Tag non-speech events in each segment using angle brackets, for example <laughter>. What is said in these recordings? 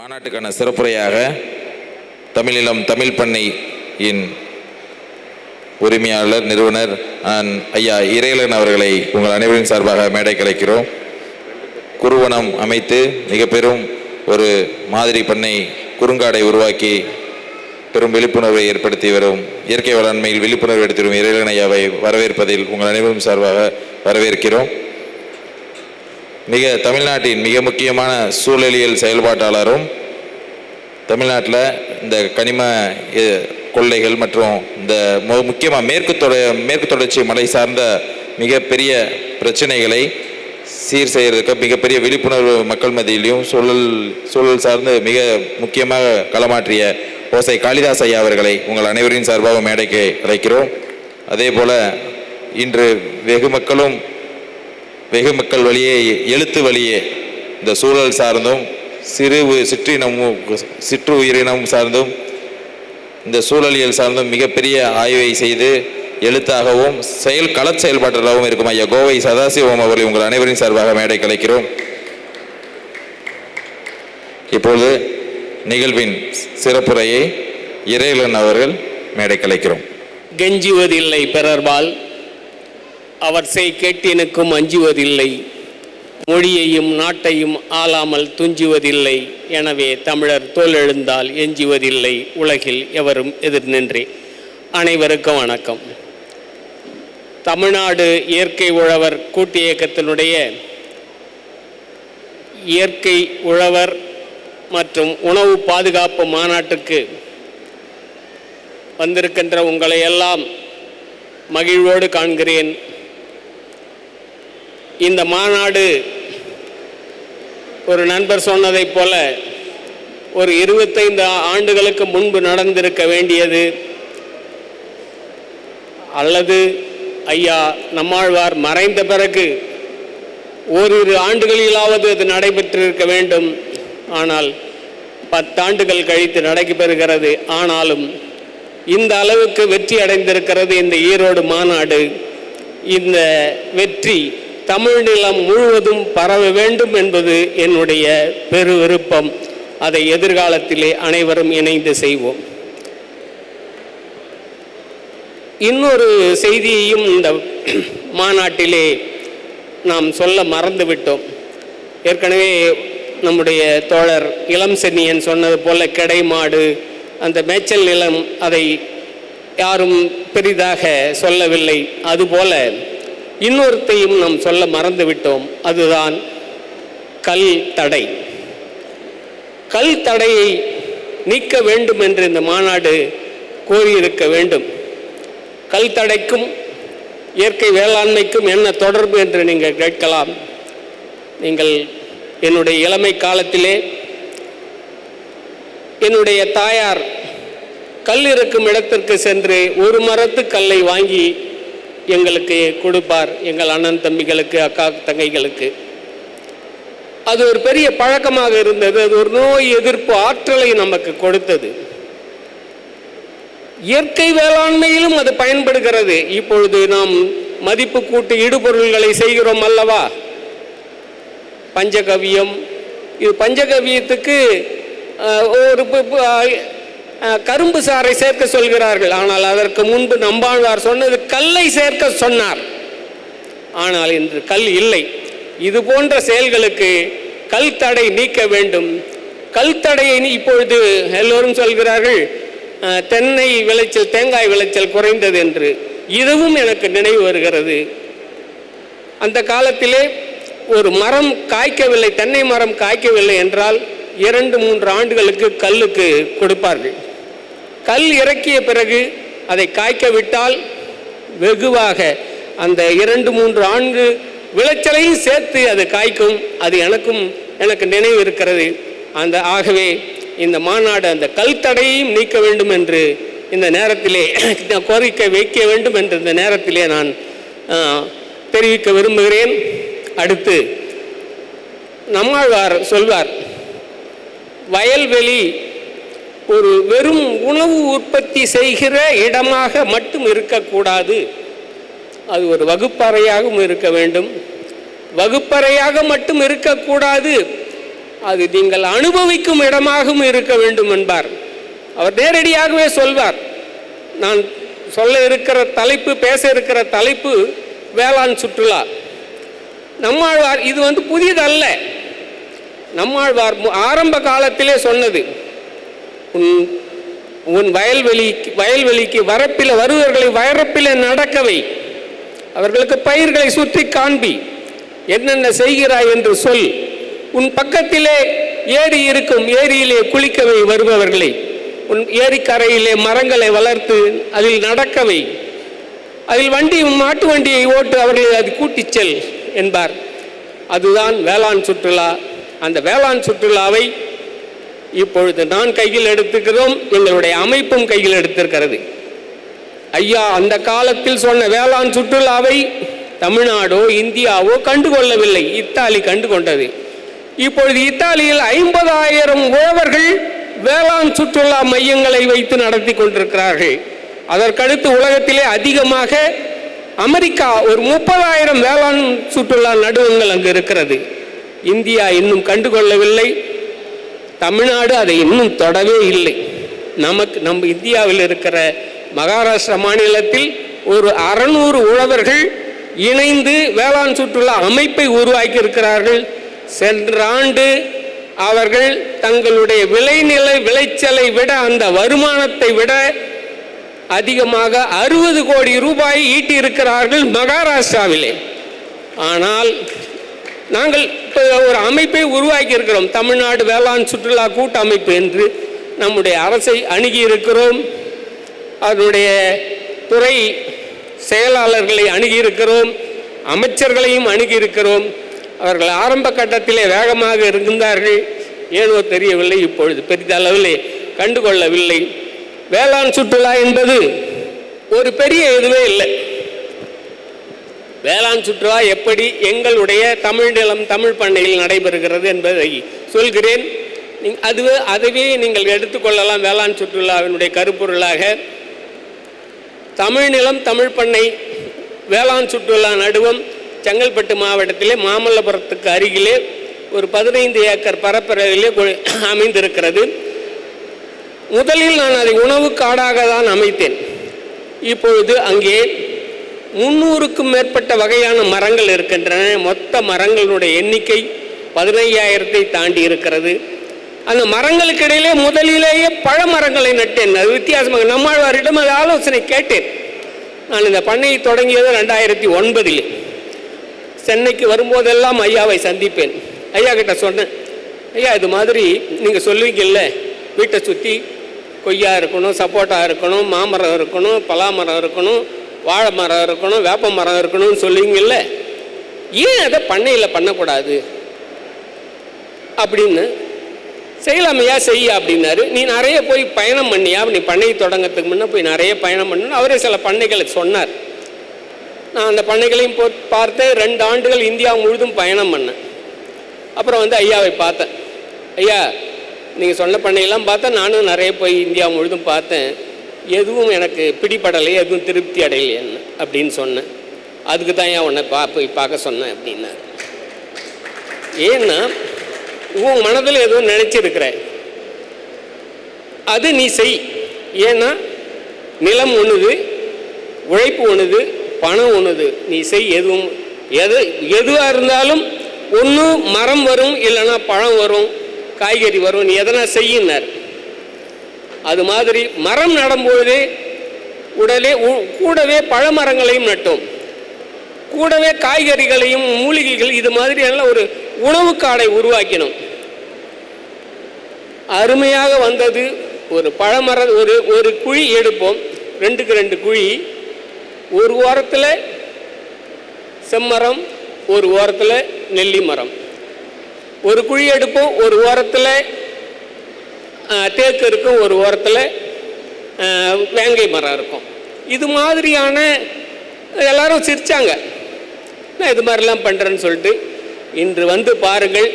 மாநாட்டுக்கான சிறப்புரையாக தமிழிலம் தமிழ் பண்ணையின் உரிமையாளர் நிறுவனர் ஐயா இறையலன் அவர்களை உங்கள் அனைவரின் சார்பாக மேடை கலைக்கிறோம். குருவனம் அமைத்து மிக பெரும் ஒரு மாதிரி பண்ணை குறுங்காடை உருவாக்கி பெரும் விழிப்புணர்வை ஏற்படுத்தி வரும். இயற்கை வேளாண்மையில் விழிப்புணர்வு எடுத்து வரும் இறையலன் ஐயாவை வரவேற்பதில் உங்கள் அனைவரும் சார்பாக வரவேற்கிறோம். மிக தமிழ்நாட்டின் மிக முக்கியமான சூழலியல் செயல்பாட்டாளரும் தமிழ்நாட்டில் இந்த கனிம கொள்ளைகள் மற்றும் இந்த முக்கியமாக மேற்கு தொட மேற்கு தொடர்ச்சி மலை சார்ந்த மிகப்பெரிய பிரச்சனைகளை சீர் செய்கிறதுக்கு மிகப்பெரிய விழிப்புணர்வு மக்கள் மத்தியிலையும் சூழல் சூழல் சார்ந்து மிக முக்கியமாக களமாற்றிய ஓசை காளிதாஸ் ஐயா அவர்களை உங்கள் அனைவரின் சார்பாக மேடைக்கு அழைக்கிறோம். அதே போல் இன்று வெகு மக்களும் வெகு மக்கள் வழியே எழுத்து வழியே இந்த சூழல் சார்ந்தும் சிறு உ- சிற்றினமும் சிற்று உயிரினம் சார்ந்தும் இந்த சூழலியல் சார்ந்தும் மிகப்பெரிய ஆய்வை செய்து எழுத்தாகவும் செயல் கள செயல்பாட்டாகவும் இருக்கும் ஐயா கோவை சதாசிவம் அவர்களை உங்கள் அனைவரின் சார்பாக மேடை கலைக்கிறோம். இப்பொழுது நிகழ்வின் சிறப்புரையை இறையலன் அவர்கள் மேடை கலைக்கிறோம். கெஞ்சுவதில்லை பிறர்பால் அவர் செய் கேட்டினுக்கும் அஞ்சுவதில்லை. மொழியையும் நாட்டையும் ஆளாமல் துஞ்சுவதில்லை. எனவே தமிழர் தோல் எழுந்தால் எஞ்சுவதில்லை. உலகில் எவரும் எதிர் நின்றே அனைவருக்கும் வணக்கம். தமிழ்நாடு இயற்கை உழவர் கூட்டு இயக்கத்தினுடைய இயற்கை உழவர் மற்றும் உணவு பாதுகாப்பு மாநாட்டுக்கு வந்திருக்கின்ற உங்களை எல்லாம் மகிழ்வோடு காண்கிறேன். இந்த மாநாடு ஒரு நண்பர் சொன்னதைப் போல ஒரு இருபத்தைந்து ஆண்டுகளுக்கு முன்பு நடந்திருக்க வேண்டியது. அல்லது ஐயா நம்மாழ்வார் மறைந்த பிறகு ஓரிரு ஆண்டுகளிலாவது அது நடைபெற்றிருக்க வேண்டும். ஆனால் பத்தாண்டுகள் கழித்து நடைபெறுகிறது. ஆனாலும் இந்த அளவுக்கு வெற்றி அடைந்திருக்கிறது இந்த ஈரோடு மாநாடு. இந்த வெற்றி தமிழ் நிலம் முழுவதும் பரவ வேண்டும் என்பது என்னுடைய பெரு விருப்பம் அதை எதிர்காலத்திலே அனைவரும் இணைந்து செய்வோம். இன்னொரு செய்தியையும் இந்த மாநாட்டிலே நாம் சொல்ல மறந்துவிட்டோம். ஏற்கனவே நம்முடைய தோழர் இளம் சென்னியன் சொன்னது போல கிடை மாடு அந்த மேய்ச்சல் நிலம் அதை யாரும் பெரிதாக சொல்லவில்லை. அதுபோல இன்னொருத்தையும் நாம் சொல்ல மறந்துவிட்டோம். அதுதான் கல் தடை. கல் தடையை நீக்க வேண்டும் என்று இந்த மாநாடு கோரியிருக்க வேண்டும். கல் தடைக்கும் இயற்கை வேளாண்மைக்கும் என்ன தொடர்பு என்று நீங்கள் கேட்கலாம். நீங்கள் என்னுடைய இளமை காலத்திலே என்னுடைய தாயார் கல் இருக்கும் இடத்திற்கு சென்று ஒரு மரத்து கல்லை வாங்கி எங்களுக்கு கொடுப்பார் எங்கள் அண்ணன் தம்பிகளுக்கு அக்கா தங்கைகளுக்கு. அது ஒரு பெரிய பழக்கமாக இருந்தது. அது ஒரு நோய் எதிர்ப்பு ஆற்றலை நமக்கு கொடுத்தது. இயற்கை வேளாண்மையிலும் அது பயன்படுகிறது. இப்பொழுது நாம் மதிப்பு கூட்டு இடுபொருள்களை செய்கிறோம் அல்லவா? பஞ்சகவியம் இது பஞ்சகவியத்துக்கு ஒரு கரும்பு சாறை சேர்க்க சொல்கிறார்கள். ஆனால் அதற்கு முன்பு நம்பாழ்வார் சொன்னது கல்லை சேர்க்க சொன்னார். ஆனால் இன்று கல் இல்லை. இது போன்ற செயல்களுக்கு கல் தடை நீக்க வேண்டும். கல் தடையை இப்பொழுது எல்லோரும் சொல்கிறார்கள் தென்னை விளைச்சல் தேங்காய் விளைச்சல் குறைந்தது என்று. இதுவும் எனக்கு நினைவு வருகிறது. அந்த காலத்திலே ஒரு மரம் காய்க்கவில்லை தென்னை மரம் காய்க்கவில்லை என்றால் இரண்டு மூன்று ஆண்டுகளுக்கு கல்லுக்கு கொடுப்பார்கள். கல் இறக்கிய பிறகு அதை காய்க்க விட்டால் வெகுவாக அந்த இரண்டு மூன்று ஆண்டு விளைச்சலையும் சேர்த்து அது காய்க்கும். அது எனக்கும் எனக்கு நினைவு இருக்கிறது. அந்த ஆகவே இந்த மாநாடு அந்த கல் தடையையும் நீக்க வேண்டும் என்று இந்த நேரத்திலே <clears throat> நான் கோரிக்கை வைக்க வேண்டும் என்று இந்த நேரத்திலே நான் தெரிவிக்க விரும்புகிறேன். அடுத்து நம்மாழ்வார் சொல்வார் வயல்வெளி ஒரு வெறும் உணவு உற்பத்தி செய்கிற இடமாக மட்டும் இருக்கக்கூடாது. அது ஒரு வகுப்பறையாகவும் இருக்க வேண்டும். வகுப்பறையாக மட்டும் இருக்கக்கூடாது. அது நீங்கள் அனுபவிக்கும் இடமாகவும் இருக்க வேண்டும் என்பார். அவர் நேரடியாகவே சொல்வார். நான் சொல்ல இருக்கிற தலைப்பு பேச இருக்கிற தலைப்பு வேளாண் சுற்றுலா. நம்மாழ்வார் இது வந்து புதியதல்ல நம்மாழ்வார் ஆரம்ப காலத்திலே சொன்னது. உன் உன் வயல்வெளி வயல்வெளிக்கு வரப்பில் வருவர்களை வரப்பில் நடக்கவை. அவர்களுக்கு பயிர்களை சுற்றி காண்பி. என்னென்ன செய்கிறாய் என்று சொல். உன் பக்கத்திலே ஏரி இருக்கும் ஏரியிலே குளிக்கவை வருபவர்களை. உன் ஏரிக்கரையிலே மரங்களை வளர்த்து அதில் நடக்கவை. அதில் வண்டி மாட்டு வண்டியை ஓட்டு அவர்களை அது கூட்டிச் செல் என்பார். அதுதான் வேளாண் சுற்றுலா. அந்த வேளாண் சுற்றுலாவை இப்பொழுது நான் கையில் எடுத்துக்கிறோம் எங்களுடைய அமைப்பும் கையில் எடுத்திருக்கிறது. ஐயா அந்த காலத்தில் சொன்ன வேளாண் சுற்றுலாவை தமிழ்நாடோ இந்தியாவோ கண்டுகொள்ளவில்லை. இத்தாலி கண்டுகொண்டது. இப்பொழுது இத்தாலியில் ஐம்பதாயிரம் உழவர்கள் வேளாண் சுற்றுலா மையங்களை வைத்து நடத்தி கொண்டிருக்கிறார்கள். அதற்கடுத்து உலகத்திலே அதிகமாக அமெரிக்கா ஒரு முப்பதாயிரம் வேளாண் சுற்றுலா நடுவங்கள் அங்கு இருக்கிறது. இந்தியா இன்னும் கண்டுகொள்ளவில்லை. தமிழ்நாடு அதை இன்னும் தொடவே இல்லை. நமக்கு நம்ம இந்தியாவில் இருக்கிற மகாராஷ்டிரா மாநிலத்தில் ஒரு அறநூறு உழவர்கள் இணைந்து வேளாண் சுற்றுலா அமைப்பை உருவாக்கி இருக்கிறார்கள் சென்ற ஆண்டு அவர்கள் தங்களுடைய விளைநிலை விளைச்சலை விட அந்த வருமானத்தை விட அதிகமாக அறுபது கோடி ரூபாய் ஈட்டியிருக்கிறார்கள் மகாராஷ்டிராவிலே. ஆனால் நாங்கள் இப்போ ஒரு அமைப்பை உருவாக்கி இருக்கிறோம். தமிழ்நாடு வேளாண் சுற்றுலா கூட்டமைப்பு என்று நம்முடைய அரசை அணுகி இருக்கிறோம். அதனுடைய துறை செயலாளர்களை அணுகி இருக்கிறோம். அமைச்சர்களையும் அணுகி இருக்கிறோம். அவர்கள் ஆரம்ப கட்டத்திலே வேகமாக இருந்தார்கள் ஏதோ தெரியவில்லை இப்பொழுது பெரிதளவிலே கண்டுகொள்ளவில்லை. வேளாண் சுற்றுலா என்பது ஒரு பெரிய இதுவே இல்லை. வேளாண் சுற்றுலா எப்படி எங்களுடைய தமிழ் நிலம் தமிழ் பண்ணையில் நடைபெறுகிறது என்பதை சொல்கிறேன். அதுவே அதுவே நீங்கள் எடுத்துக்கொள்ளலாம் வேளாண் சுற்றுலாவினுடைய கருப்பொருளாக. தமிழ் நிலம் தமிழ் பண்ணை வேளாண் சுற்றுலா நடுவம் செங்கல்பட்டு மாவட்டத்திலே மாமல்லபுரத்துக்கு அருகிலே ஒரு பதினைந்து ஏக்கர் பரப்பரவிலே அமைந்திருக்கிறது. முதலில் நான் அதை உணவு காடாக தான் அமைத்தேன். இப்பொழுது அங்கே முன்னூறுக்கும் மேற்பட்ட வகையான மரங்கள் இருக்கின்றன. மொத்த மரங்களுடைய எண்ணிக்கை பதினையாயிரத்தை தாண்டி இருக்கிறது. அந்த மரங்களுக்கு இடையிலே முதலிலேயே பழமரங்களை நட்டேன். அது வித்தியாசமாக நம்மாழ்வாரிடம் அது ஆலோசனை கேட்டேன். நான் இந்த பண்ணையை தொடங்கியது ரெண்டாயிரத்தி ஒன்பதில். சென்னைக்கு வரும்போதெல்லாம் ஐயாவை சந்திப்பேன். ஐயா கிட்ட சொன்னேன் ஐயா இது மாதிரி நீங்கள் சொல்லுவீங்கல்ல வீட்டை சுற்றி கொய்யா இருக்கணும் சப்போட்டா இருக்கணும் மாமரம் இருக்கணும் பலாமரம் இருக்கணும் வாழை மரம் இருக்கணும் வேப்ப மரம் இருக்கணும்னு சொல்லுவீங்கல்ல? ஏன் அதை பண்ணையில் பண்ணக்கூடாது? அப்படின்னு. செய்யலாமையா? செய்ய அப்படின்னாரு. நீ நிறைய போய் பயணம் பண்ணியா? நீ பண்ணை தொடங்கிறதுக்கு முன்னே போய் நிறைய பயணம் பண்ணு அவரே சில பண்ணைகளை சொன்னார். நான் அந்த பண்ணைகளையும் போ பார்த்தேன். ரெண்டு ஆண்டுகள் இந்தியா முழுதும் பயணம் பண்ணேன். அப்புறம் வந்து ஐயாவை பார்த்தேன். ஐயா நீங்கள் சொன்ன பண்ணையெல்லாம் பார்த்தேன். நானும் நிறைய போய் இந்தியா முழுதும் பார்த்தேன். எதுவும் எனக்கு பிடிபடலை எதுவும் திருப்தி அடையலைன்னு அப்படின்னு சொன்னேன். அதுக்கு தான் ஏன் உன்னை பா போய் பார்க்க சொன்னேன் அப்படின்னாரு. ஏன்னா உன் மனதில் எதுவும் நினைச்சிருக்கிற அது நீ செய். ஏன்னா நிலம் ஒன்றுது உழைப்பு ஒன்றுது பணம் ஒன்றுது நீ செய் எதுவும் எது எதுவாக இருந்தாலும் ஒன்று மரம் வரும் இல்லைன்னா பழம் வரும் காய்கறி வரும் நீ எதனா செய்யினார் அது மாதிரி மரம் நடும்போது உடலே உ- கூடவே பழமரங்களையும் நட்டோம். கூடவே காய்கறிகளையும் மூலிகைகள் இது மாதிரி எல்லாம் ஒரு உணவு காடை உருவாக்கினோம். அருமையாக வந்தது. ஒரு பழமர ஒரு ஒரு குழி எடுப்போம். ரெண்டுக்கு ரெண்டு குழி. ஒரு ஓரத்தில் செம்மரம் ஒரு ஓரத்தில் நெல்லி மரம் ஒரு குழி எடுப்போம். ஒரு ஓரத்தில் தேக்கு இருக்கும் ஒரு ஓரத்தில் வேங்கை மரம் இருக்கும். இது மாதிரியான எல்லாரும் சிரிச்சாங்க. நான் இது மாதிரிலாம் பண்ணுறேன்னு சொல்லிட்டு இன்று வந்து பாருங்கள்.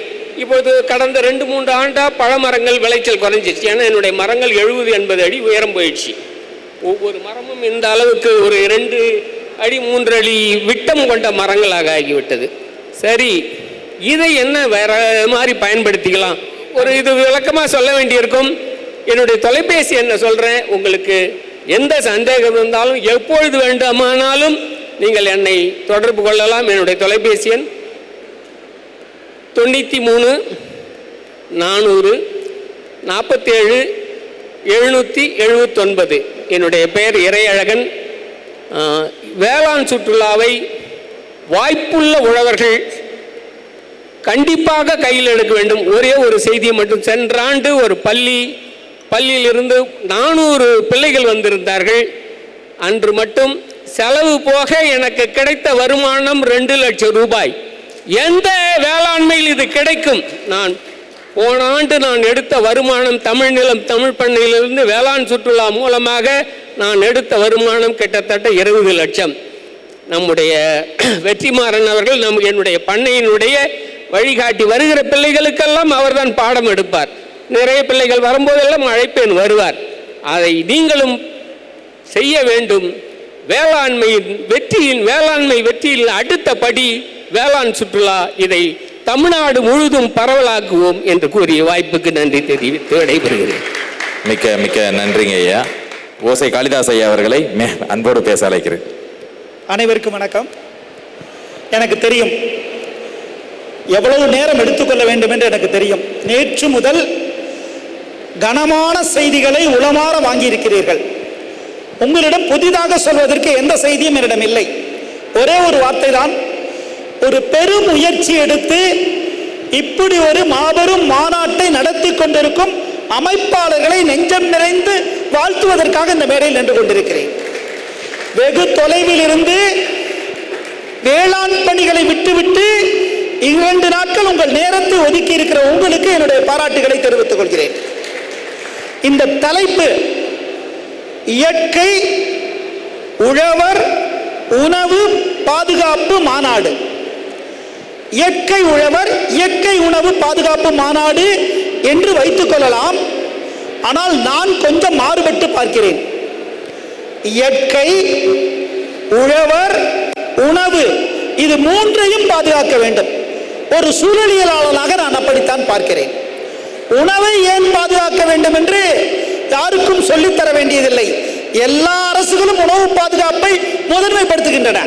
இப்போது கடந்த ரெண்டு மூன்று ஆண்டாக பழமரங்கள் விளைச்சல் குறைஞ்சிருச்சு. ஏன்னா என்னுடைய மரங்கள் எழுபது எண்பது அடி உயரம் போயிடுச்சு. ஒவ்வொரு மரமும் இந்த அளவுக்கு ஒரு ரெண்டு அடி மூன்று அடி விட்டம் கொண்ட மரங்களாக ஆகிவிட்டது. சரி இதை என்ன வேற மாதிரி பயன்படுத்திக்கலாம்? ஒரு இது விளக்கமாக சொல்ல வேண்டியிருக்கும். என்னுடைய தொலைபேசி என்ன சொல்கிறேன் உங்களுக்கு எந்த சந்தேகம் இருந்தாலும் எப்பொழுது வேண்டுமானாலும் நீங்கள் என்னை தொடர்பு கொள்ளலாம். என்னுடைய தொலைபேசி எண் தொண்ணூற்றி மூணு நானூறு நாற்பத்தேழு எழுநூற்றி எழுபத்தொன்பது என்னுடைய பெயர் இறையழகன். வேளாண் சுற்றுலாவை வாய்ப்புள்ள உழவர்கள் கண்டிப்பாக கையில் எடுக்க வேண்டும். ஒரே ஒரு செய்தியை மட்டும். சென்ற ஆண்டு ஒரு பள்ளி பள்ளியிலிருந்து நானூறு பிள்ளைகள் வந்திருந்தார்கள். அன்று மட்டும் செலவு போக எனக்கு கிடைத்த வருமானம் ரெண்டு லட்சம் ரூபாய். எந்த வேளாண்மையில் இது கிடைக்கும்? நான் போன ஆண்டு நான் எடுத்த வருமானம் தமிழ்நிலம் தமிழ் பண்ணையிலிருந்து வேளாண் சுற்றுலா மூலமாக நான் எடுத்த வருமானம் கிட்டத்தட்ட இருபது லட்சம். நம்முடைய <clears throat> வெற்றிமாறன் அவர்கள் நம் என்னுடைய பண்ணையினுடைய வழிகாட்டி வருகிற பிள்ளைகளுக்கெல்லாம் அவர்தான் பாடம் எடுப்பார். நிறைய பிள்ளைகள் வரும்போதெல்லாம் அழைப்பேன் வருவார். அதை நீங்களும் செய்ய வேண்டும். வேளாண்மையின் வெற்றியின் வேளாண்மை வெற்றியில் அடுத்த படி வேளாண் சுற்றுலா இதை தமிழ்நாடு முழுதும் பரவலாக்குவோம் என்று கூறிய வாய்ப்புக்கு நன்றி தெரிவித்து விடைபெறுகிறேன் மிக்க மிக்க நன்றிங்க ஐயா. ஓசை காளிதாஸ் ஐயா அவர்களை மே அன்போடு பேச அழைக்கிறேன். அனைவருக்கும் வணக்கம். எனக்கு தெரியும் எவ்வளவு நேரம் எடுத்துக்கொள்ள வேண்டும் என்று எனக்கு தெரியும். நேற்று முதல் கனமான செய்திகளை உளமாற வாங்கியிருக்கிறீர்கள். உங்களிடம் புதிதாக சொல்வதற்கு எந்த செய்தியும் என்னிடம் இல்லை. ஒரே ஒரு வார்த்தை தான் ஒரு பெரும் முயற்சி எடுத்து இப்படி ஒரு மாபெரும் மாநாட்டை நடத்தி கொண்டிருக்கும் அமைப்பாளர்களை நெஞ்சம் நிறைந்து வாழ்த்துவதற்காக இந்த மேடையில் நின்று கொண்டிருக்கிறேன். வெகு தொலைவில் இருந்து வேளாண் பணிகளை விட்டுவிட்டு இரண்டு நாட்கள் உங்கள் நேரத்தை ஒதுக்கி இருக்கிற உங்களுக்கு என்னுடைய பாராட்டுகளை தெரிவித்துக் கொள்கிறேன். இந்த தலைப்பு இயற்கை உழவர் உணவு பாதுகாப்பு மாநாடு. இயற்கை உழவர் இயற்கை உணவு பாதுகாப்பு மாநாடு என்று வைத்துக் கொள்ளலாம். ஆனால் நான் கொஞ்சம் மாறுபட்டு பார்க்கிறேன். இயற்கை உழவர் உணவு இது மூன்றையும் பாதுகாக்க வேண்டும். ஒரு சூழலியலாளனாக நான் அப்படித்தான் பார்க்கிறேன். உணவை ஏன் பாதுகாக்க வேண்டும் என்று யாருக்கும் சொல்லித்தர வேண்டியதில்லை. எல்லா அரசுகளும் உணவு பாதுகாப்பை முதன்மைப்படுத்துகின்றன.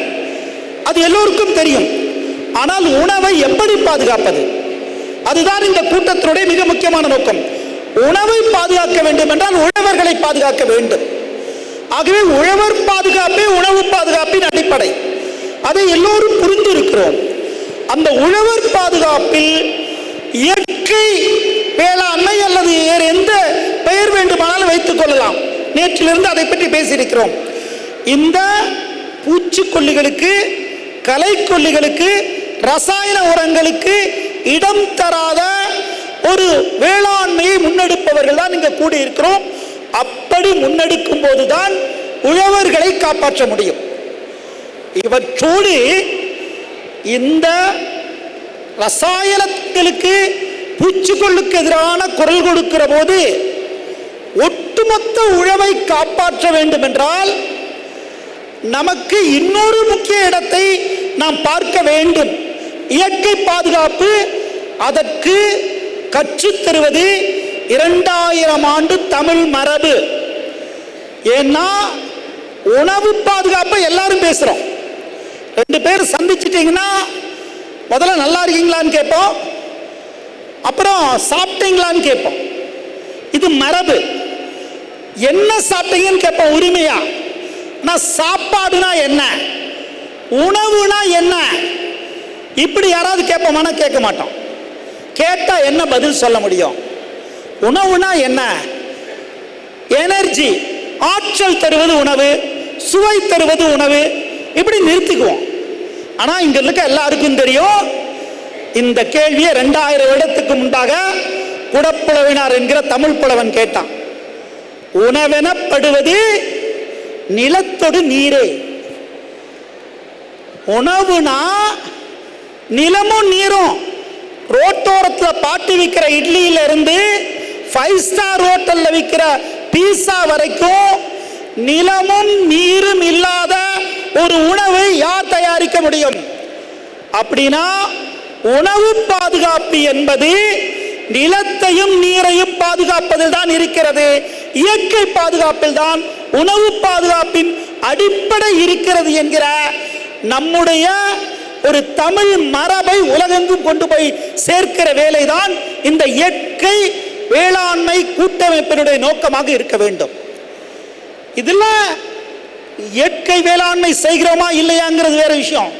அது எல்லோருக்கும் தெரியும். ஆனால் உணவை எப்படி பாதுகாப்பது? அதுதான் இந்த கூட்டத்தினுடைய மிக முக்கியமான நோக்கம். உணவை பாதுகாக்க வேண்டும் என்றால் உழவர்களை பாதுகாக்க வேண்டும். ஆகவே உழவர் பாதுகாப்பே உணவு பாதுகாப்பின் அடிப்படை. அதை எல்லோரும் புரிந்து இருக்கிறோம் அந்த உழவர் பாதுகாப்பில் இயற்கை வேளாண்மை அல்லது வேறு எந்த பெயர் வேண்டுமானாலும் வைத்துக் கொள்ளலாம். நேற்றிலிருந்து அதை பற்றி பேசியிருக்கிறோம். இந்த பூச்சிக்கொல்லிகளுக்கு கலைக்கொல்லிகளுக்கு ரசாயன உரங்களுக்கு இடம் தராத ஒரு வேளாண்மையை முன்னெடுப்பவர்கள் தான் கூடி கூடியிருக்கிறோம். அப்படி முன்னெடுக்கும் போதுதான் உழவர்களை காப்பாற்ற முடியும். இவற்றோடு இந்த ரசாயனங்களுக்கு பூச்சிக்கொள்ளுக்கு எதிரான குரல் கொடுக்கிற போது ஒட்டுமொத்த உழவை காப்பாற்ற வேண்டும் என்றால் நமக்கு இன்னொரு முக்கிய இடத்தை நாம் பார்க்க வேண்டும். இயற்கை பாதுகாப்பு அதற்கு கற்றுத் தருவது இரண்டாயிரம் ஆண்டு தமிழ் மரபு. ஏன்னா உணவு பாதுகாப்பை எல்லாரும் பேசுறோம். ரெண்டு பேர் சந்திச்சிட்டீங்கன்னா முதல்ல நல்லா இருக்கீங்களான்னு கேட்போம். அப்புறம் சாப்பிட்டீங்களான்னு கேட்போம். இது மரபு. என்ன சாப்பிட்டீங்கன்னு கேட்போம் உரிமையா? நான் சாப்பாடுனா என்ன? உணவுனா என்ன? இப்படி யாராவது கேட்போமானா கேட்க மாட்டோம். கேட்டால் என்ன பதில் சொல்ல முடியும்? உணவுனா என்ன? எனர்ஜி. ஆற்றல் தருவது உணவு சுவை தருவது உணவு. இப்படி நிறுத்திக்குவோம். ஆனா இங்க இருக்க எல்லாருக்கும் தெரியும் இந்த கேள்வியை ரெண்டாயிரம் வருடத்துக்கு முன்பாக குடப்புலவினார் என்கிற தமிழ் புலவன் கேட்டான். உணவெனப்படுவது நிலத்தொடு நீரே. உணவுனா நிலமும் நீரும். ரோட்டோரத்தில் பாட்டி விற்கிற இட்லியில இருந்து ஃபைவ் ஸ்டார் ஹோட்டல்ல விற்கிற பீஸா வரைக்கும் நிலமும் நீரும் இல்லாத ஒரு உணவை யார் தயாரிக்க முடியும்? அப்படின்னா உணவு பாதுகாப்பு என்பது நிலத்தையும் நீரையும் பாதுகாப்பதில் தான் இருக்கிறது. இயற்கை பாதுகாப்பில் தான் உணவு பாதுகாப்பின் அடிப்படை இருக்கிறது என்கிற நம்முடைய ஒரு தமிழ் மரபை உலகெங்கும் கொண்டு போய் சேர்க்கிற வேலைதான் இந்த இயற்கை வேளாண்மை கூட்டமைப்பினுடைய நோக்கமாக இருக்க வேண்டும். இதில் இயற்கை வேளாண்மை செய்கிறோமா இல்லையாங்கிறது வேற விஷயம்.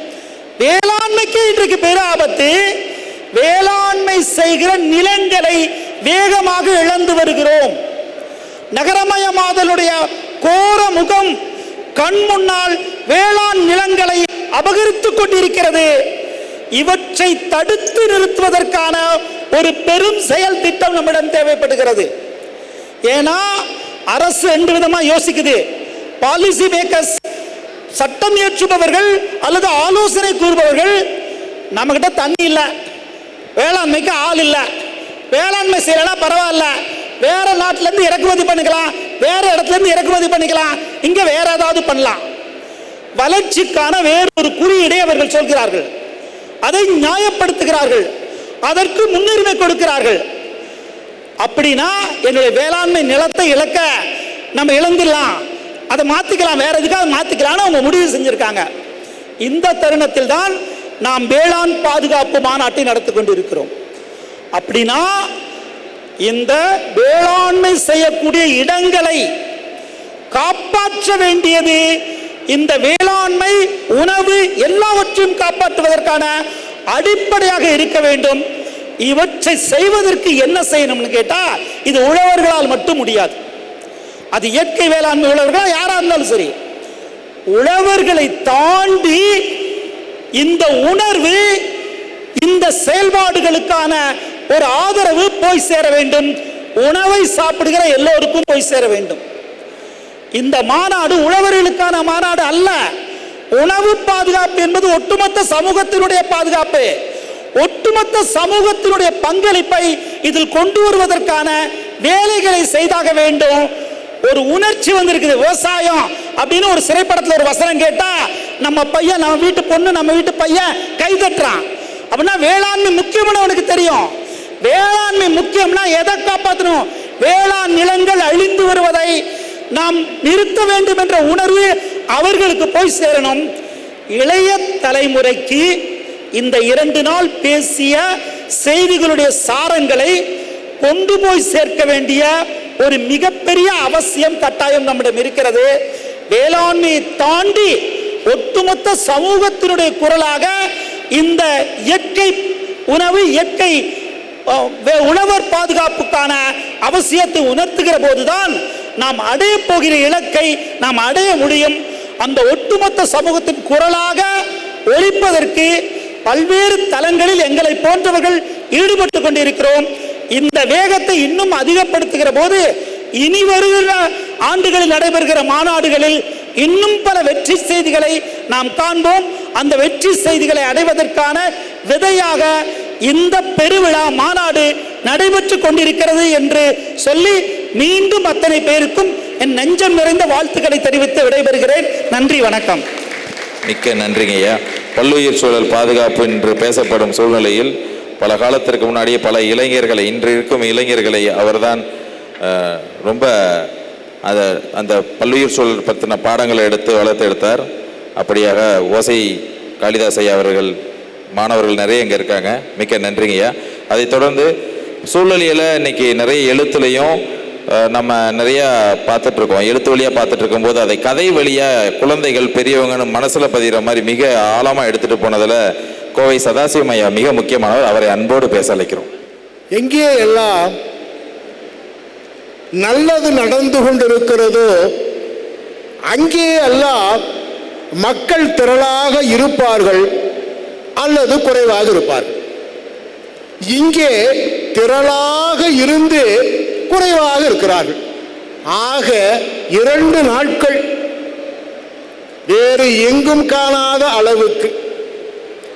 வேளாண்மைக்கு இன்றைக்கு பெரு ஆபத்து. வேளாண்மை செய்கிற நிலங்களை வேகமாக இழந்து வருகிறோம். நகரமயமாதலுடைய கோர முகம் கண் முன்னால் வேளாண் நிலங்களை அபகரித்துக் கொண்டிருக்கிறது. இவற்றை தடுத்து நிறுத்துவதற்கான ஒரு பெரும் செயல் திட்டம் நம்மிடம் தேவைப்படுகிறது. ஏன்னா அரசு ரெண்டு விதமா யோசிக்குது. பாலிசி மேக்கர்ஸ் சட்டம் இயற்றுபவர்கள் அல்லது ஆலோசனை கூறுபவர்கள் நம்மக்கிட்ட தண்ணி இல்லை வேளாண்மைக்கு ஆள் இல்லை வேளாண்மை செய்யலாம் பரவாயில்ல வேற நாட்டிலேருந்து இறக்குமதி பண்ணிக்கலாம் வேற இடத்துல இருந்து இறக்குமதி பண்ணிக்கலாம் இங்கே வேற ஏதாவது பண்ணலாம். வளர்ச்சிக்கான வேறொரு குறியீடை அவர்கள் சொல்கிறார்கள். அதை நியாயப்படுத்துகிறார்கள். அதற்கு முன்னுரிமை கொடுக்கிறார்கள். அப்படின்னா என்னுடைய வேளாண்மை நிலத்தை இழக்க நம்ம இழந்துடலாம். அதை மாத்திக்கலாம் வேற எதுக்காக மாத்திக்கலாம்னு அவங்க முடிவு செஞ்சிருக்காங்க. இந்த தருணத்தில் தான் நாம் வேளாண் பாதுகாப்பு மாநாட்டை நடத்தி கொண்டு இருக்கிறோம் அப்படின்னா இந்த வேளாண்மை செய்யக்கூடிய இடங்களை காப்பாற்ற வேண்டியது இந்த வேளாண்மை உணவு எல்லாவற்றையும் காப்பாற்றுவதற்கான அடிப்படையாக இருக்க வேண்டும். இவற்றை செய்வதற்கு என்ன செய்யணும்னு கேட்டா இது உழவர்களால் மட்டும் முடியாது. அது இயற்கை வேளாண்மை உழவர்கள் யாரா இருந்தாலும் சரி. உழவர்களை தாண்டி இந்த உணர்வு இந்த செயல்பாடுகளுக்கான ஒரு ஆதரவு போய் சேர வேண்டும். உணவை சாப்பிடுகிற எல்லோருக்கும் போய் சேர வேண்டும். இந்த மாநாடு உழவர்களுக்கான மாநாடு அல்ல. உணவு பாதுகாப்பு என்பது ஒட்டுமொத்த சமூகத்தினுடைய பாதுகாப்பு. ஒட்டுமொத்த சமூகத்தினுடைய பங்களிப்பை இதில் கொண்டு வருவதற்கான வேலைகளை செய்தாக வேண்டும். ஒரு உணர்ச்சி வந்திருக்குது. விவசாயம் அப்படின்னு ஒரு சிறைப்படத்தில் ஒரு வசனம் கேட்டா நம்ம பையன் நம்ம வீட்டு பொண்ணு நம்ம வீட்டு பையன் கை தட்டுறான். அப்படின்னா வேளாண்மை முக்கியம்னு அவனுக்கு தெரியும். வேளாண்மை முக்கியம்னா எதை காப்பாற்றணும் வேளாண் நிலங்கள் அழிந்து வருவதை நாம் நிறுத்த வேண்டும் என்ற உணர்வு அவர்களுக்கு போய் சேரணும். இளைய தலைமுறைக்கு இந்த இரண்டு நாள் பேசிய செய்திகளுடைய சாரங்களை கொண்டு போய் சேர்க்க வேண்டிய ஒரு மிகப்பெரிய அவசியம் கட்டாயம் நம்மிடம் இருக்கிறது. வேளாண்மையை தாண்டி ஒட்டுமொத்த சமூகத்தினுடைய குரலாக இந்த இயற்கை உணவு இயற்கை வே- உழவர் பாதுகாப்புக்கான அவசியத்தை உணர்த்துகிற போதுதான் நாம் அடைய போகிற இலக்கை நாம் அடைய முடியும். அந்த ஒட்டுமொத்த சமூகத்தின் குரலாக ஒழிப்பதற்கு பல்வேறு தளங்களில் எங்களை போன்றவர்கள் ஈடுபட்டு கொண்டிருக்கிறோம். இந்த வேகத்தை இன்னும் அதிகப்படுத்துகிற போது இனி வருகிற ஆண்டுகளில் நடைபெறுகிற மாநாடுகளில் இன்னும் பல வெற்றி செய்திகளை நாம் காண்போம். அந்த வெற்றி செய்திகளை அடைவதற்கான விதையாக இந்த பெருவிழா மாநாடு நடைபெற்று கொண்டிருக்கிறது என்று சொல்லி மீண்டும் அத்தனை பேருக்கும் என் நெஞ்சம் நிறைந்த வாழ்த்துக்களை தெரிவித்து விடைபெறுகிறேன். நன்றி வணக்கம். மிக்க நன்றிங்க ஐயா பல்லுயிர் சூழல் பாதுகாப்பு என்று பேசப்படும் சூழ்நிலையில் பல காலத்திற்கு முன்னாடியே பல இளைஞர்களை இன்று இருக்கும் இளைஞர்களை அவர்தான் ரொம்ப அதை அந்த பல்லுயிர் சூழல் பற்றின பாடங்களை எடுத்து வளர்த்து எடுத்தார். அப்படியாக ஓசை காளிதாஸ் ஐயா அவர்கள் மாணவர்கள் நிறைய இங்கே இருக்காங்க. மிக்க நன்றிங்க ஐயா அதைத் தொடர்ந்து சூழ்நிலையில் இன்றைக்கி நிறைய எழுத்துலையும் நம்ம நிறையா பார்த்துட்ருக்கோம் எழுத்து வழியாக பார்த்துட்ருக்கும் போது அதை கதை வழியாக குழந்தைகள் பெரியவங்கன்னு மனசில் பதிகிற மாதிரி மிக ஆழமாக எடுத்துகிட்டு போனதில் கோவை சதாசிவம் ஐயா மிக முக்கியமானவர். அவரை அன்போடு பேச அழைக்கிறோம் எங்கே எல்லாம் நல்லது நடந்து கொண்டிருக்கிறதோ அங்கே எல்லாம் மக்கள் திரளாக இருப்பார்கள் அல்லது குறைவாக இருப்பார்கள். இங்கே திரளாக இருந்து குறைவாக இருக்கிறார்கள். ஆக இரண்டு நாட்கள் வேறு எங்கும் காணாத அளவுக்கு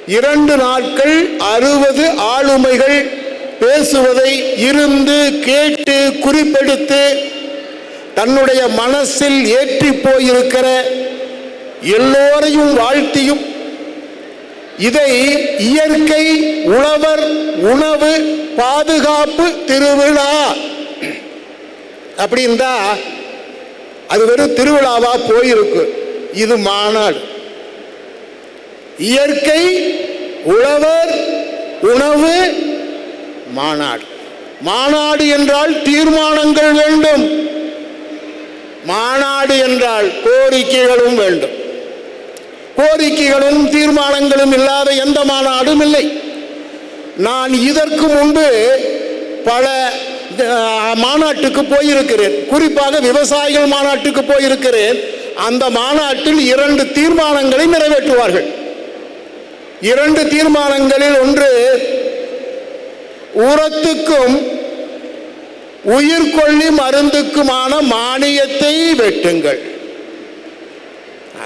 இரண்டு நாட்கள் அறுபது ஆளுமைகள் பேசுவதை இருந்து கேட்டு குறிப்பெடுத்து தன்னுடைய மனசில் ஏற்றி போயிருக்கிற எல்லோரையும் வாழ்த்தியும் இதை இயற்கை உழவர் உணவு பாதுகாப்பு திருவிழா அப்படின்னா அது வெறும் திருவிழாவா போயிருக்கு. இது மாநாடு. இயற்கை உழவர் உணவு மாநாடு. மாநாடு என்றால் தீர்மானங்கள் வேண்டும். மாநாடு என்றால் கோரிக்கைகளும் வேண்டும். கோரிக்கைகளும் தீர்மானங்களும் இல்லாத எந்த மாநாடும் இல்லை. நான் இதற்கு முன்பு பல மாநாட்டுக்கு போயிருக்கிறேன். குறிப்பாக விவசாயிகள் மாநாட்டுக்கு போயிருக்கிறேன். அந்த மாநாட்டில் இரண்டு தீர்மானங்களை நிறைவேற்றுவார்கள். இரண்டு தீர்மானங்களில் ஒன்று உரத்துக்கும் உயிர்கொல்லி மருந்துக்குமான மானியத்தை வெட்டுங்கள்.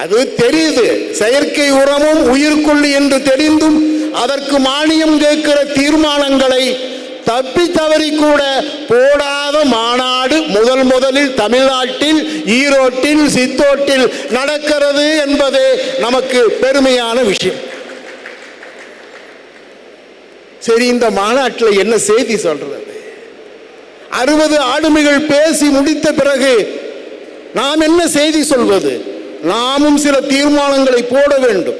அது தெரியுது. செயற்கை உரமும் உயிர்கொல்லி என்று தெரிந்தும் அதற்கு மானியம் கேட்கிற தீர்மானங்களை தப்பி தவறி கூட போடாத மாநாடு முதல் முதலில் தமிழ்நாட்டில் ஈரோட்டில் சித்தோட்டில் நடக்கிறது என்பது நமக்கு பெருமையான விஷயம். சரி இந்த மாநாட்டில் என்ன செய்தி சொல்றது? அறுபது ஆளுமைகள் பேசி முடித்த பிறகு நாம் என்ன செய்தி சொல்வது? நாமும் சில தீர்மானங்களை போட வேண்டும்.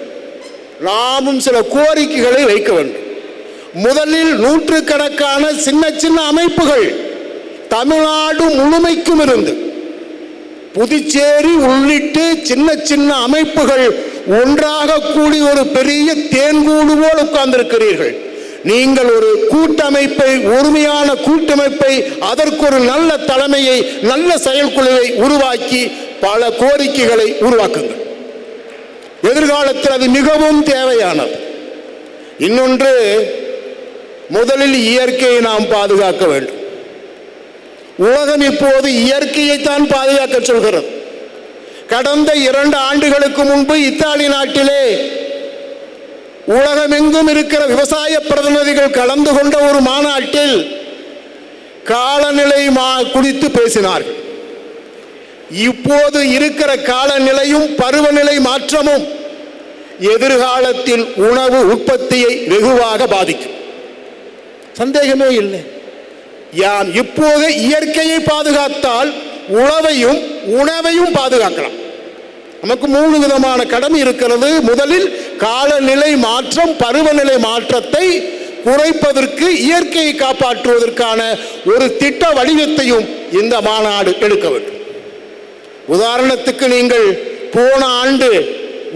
நாமும் சில கோரிக்கைகளை வைக்க வேண்டும். முதலில் நூற்றுக்கணக்கான சின்ன சின்ன அமைப்புகள் தமிழ்நாடு முழுமைக்கும் இருந்து புதுச்சேரி உள்ளிட்டு சின்ன சின்ன அமைப்புகள் ஒன்றாக கூடி ஒரு பெரிய தேன்கூடு போல் உட்கார்ந்திருக்கிறீர்கள். நீங்கள் ஒரு கூட்டமைப்பை ஒருமையான கூட்டமைப்பை அதற்கு ஒரு நல்ல தலைமையை நல்ல செயல்குழுவை உருவாக்கி பல கோரிக்கைகளை உருவாக்குங்கள். எதிர்காலத்தில் அது மிகவும் தேவையானது. இன்னொன்று முதலில் இயற்கையை நாம் பாதுகாக்க வேண்டும். உலகம் இப்போது இயற்கையைத்தான் பாதுகாக்க சொல்கிறது. கடந்த இரண்டு ஆண்டுகளுக்கு முன்பு இத்தாலி நாட்டிலே உலகமெங்கும் இருக்கிற விவசாய பிரதிநிதிகள் கலந்து கொண்ட ஒரு மாநாட்டில் காலநிலை மா குறித்து பேசினார்கள். இப்போது இருக்கிற காலநிலையும் பருவநிலை மாற்றமும் எதிர்காலத்தில் உணவு உற்பத்தியை வெகுவாக பாதிக்கும். சந்தேகமே இல்லை. யாம் இப்போது இயற்கையை பாதுகாத்தால் உணவையும் உணவையும் பாதுகாக்கலாம். நமக்கு மூணு விதமான கடமை இருக்கிறது. முதலில் காலநிலை மாற்றம் பருவநிலை மாற்றத்தை குறைப்பதற்கு இயற்கையை காப்பாற்றுவதற்கான ஒரு திட்ட வடிவத்தையும் இந்த மாநாடு எடுக்க வேண்டும். உதாரணத்துக்கு நீங்கள் போன ஆண்டு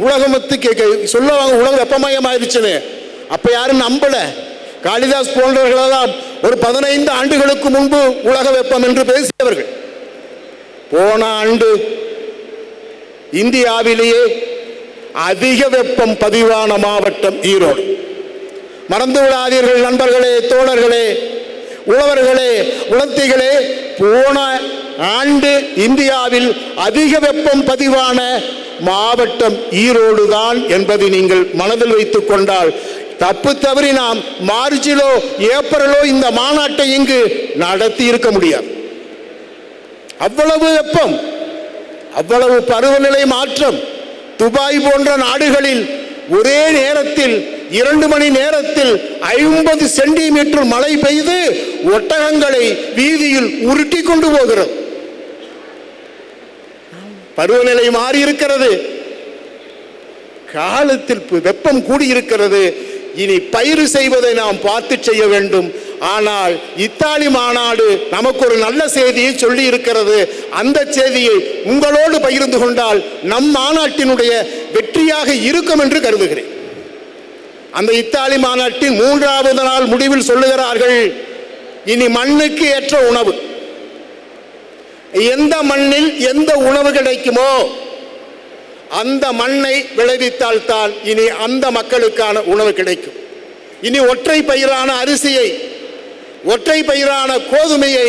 உலகமத்துக்கு சொல்லுவாங்க உலகம் வெப்பமயமாயிருச்சுன்னு. அப்ப யாரும் நம்பல. காளிதாஸ் போன்றவர்களெல்லாம் ஒரு பதினைந்து ஆண்டுகளுக்கு முன்பு உலக வெப்பம் என்று பேசியவர்கள். போன ஆண்டு இந்தியாவிலேயே அதிக வெப்பம் பதிவான மாவட்டம் ஈரோடு. மறந்து விடாதீர்கள் நண்பர்களே தோழர்களே உழவர்களே உலர்த்திகளே போன ஆண்டு இந்தியாவில் அதிக வெப்பம் பதிவான மாவட்டம் ஈரோடு தான் என்பதை நீங்கள் மனதில் வைத்துக் கொண்டால் தப்பு தவறி நாம் மார்ச்சிலோ ஏப்ரலோ இந்த மாநாட்டை இங்கு நடத்தி இருக்க முடியாது. அவ்வளவு வெப்பம் அவ்வளவு பருவநிலை மாற்றம் துபாய் போன்ற நாடுகளில் ஒரே நேரத்தில் இரண்டு மணி நேரத்தில் ஐம்பது சென்டிமீட்டர் மழை பெய்து ஒட்டகங்களை வீதியில் உருட்டி கொண்டு போகிறது. பருவநிலை மாறி இருக்கிறது காலத்தில் வெப்பம் கூடியிருக்கிறது. இனி பயிர் செய்வதை நாம் பார்த்து செய்ய வேண்டும். ஆனால் இத்தாலி மாநாடு நமக்கு ஒரு நல்ல செய்தியை சொல்லி இருக்கிறது அந்த செய்தியை உங்களோடு பகிர்ந்து கொண்டால் நம் மாநாட்டினுடைய வெற்றியாக இருக்கும் என்று கருதுகிறேன். அந்த இத்தாலி மாநாட்டின் மூன்றாவது நாள் முடிவில் சொல்லுகிறார்கள் இனி மண்ணுக்கு ஏற்ற உணவு. எந்த மண்ணில் எந்த உணவு கிடைக்குமோ அந்த மண்ணை விளைவித்தால்தான் இனி அந்த மக்களுக்கான உணவு கிடைக்கும். இனி ஒற்றை பயிரான அரிசியை ஒற்றை பயிரான கோதுமையை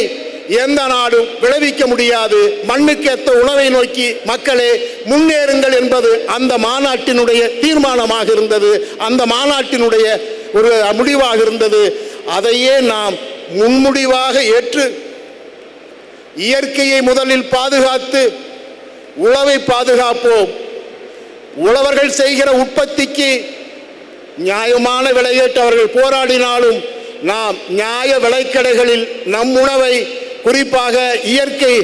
எந்த நாடும் விளைவிக்க முடியாது. மண்ணுக்கேற்ற உணவை நோக்கி மக்களே முன்னேறுங்கள் என்பது அந்த மாநாட்டினுடைய தீர்மானமாக இருந்தது. அந்த மாநாட்டினுடைய ஒரு முடிவாக இருந்தது. அதையே நாம் முன்முடிவாக ஏற்று இயற்கையை முதலில் பாதுகாத்து உழவை பாதுகாப்போம். உழவர்கள் செய்கிற உற்பத்திக்கு நியாயமான விலையேற்று அவர்கள் போராடினாலும் நாம் நியாய விலைக்கடைகளில் நம் உணவை குறிப்பாக இயற்கை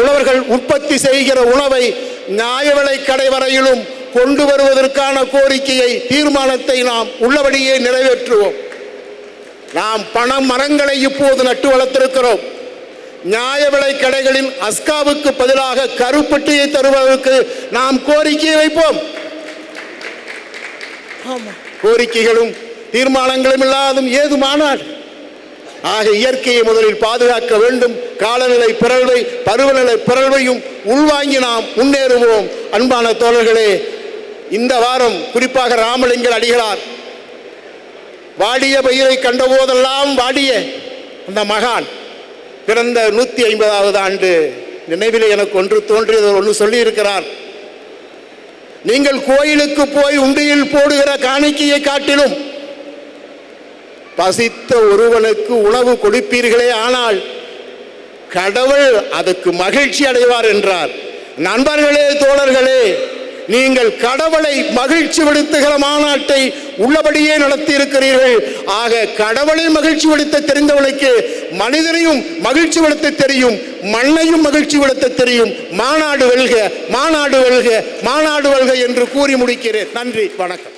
உழவர்கள் உற்பத்தி செய்கிற உணவை நியாய விலைக்கடை வரையிலும் கொண்டு வருவதற்கான கோரிக்கையை தீர்மானத்தை நாம் உள்ளபடியே நிறைவேற்றுவோம். நாம் பண மரங்களை இப்போது நட்டு வளர்த்திருக்கிறோம். நியாய விலை கடைகளில் அஸ்காவுக்கு பதிலாக கருப்பட்டியை தருவதற்கு நாம் கோரிக்கையை வைப்போம். கோரிக்கைகளும் தீர்மானங்களும் இல்லாதும் ஏதுமானால். ஆக இயற்கையை முதலில் பாதுகாக்க வேண்டும். காலநிலை பிறழ்வை பருவநிலை பிறழ்வையும் உள்வாங்கி நாம் முன்னேறுவோம். அன்பான தோழர்களே இந்த வாரம் குறிப்பாக ராமலிங்கர் அடிகளார் வாடிய பயிரை கண்டபோதெல்லாம் வாடிய அந்த மகான் பிறந்த நூற்றி ஐம்பதாவது ஆண்டு நினைவிலே எனக்கு ஒன்று தோன்றியது. ஒன்று சொல்லியிருக்கிறார். நீங்கள் கோயிலுக்கு போய் உண்டியில் போடுகிற காணிக்கையை காட்டிலும் பசித்த ஒருவனுக்கு உணவு கொடுப்பீர்களே ஆனால் கடவுள் அதுக்கு மகிழ்ச்சி அடைவார் என்றார். நண்பர்களே தோழர்களே நீங்கள் கடவுளை மகிழ்ச்சி படுத்துகிற மாநாட்டை உள்ளபடியே நடத்தி இருக்கிறீர்கள் ஆக கடவுளை மகிழ்ச்சி படுத்த தெரிந்தவனுக்கு மனிதனையும் மகிழ்ச்சி படுத்த தெரியும் மண்ணையும் மகிழ்ச்சி படுத்த தெரியும். மாநாடு வெல்க மாநாடு வெல்க மாநாடு வெல்க என்று கூறி முடிக்கிறேன். நன்றி வணக்கம்.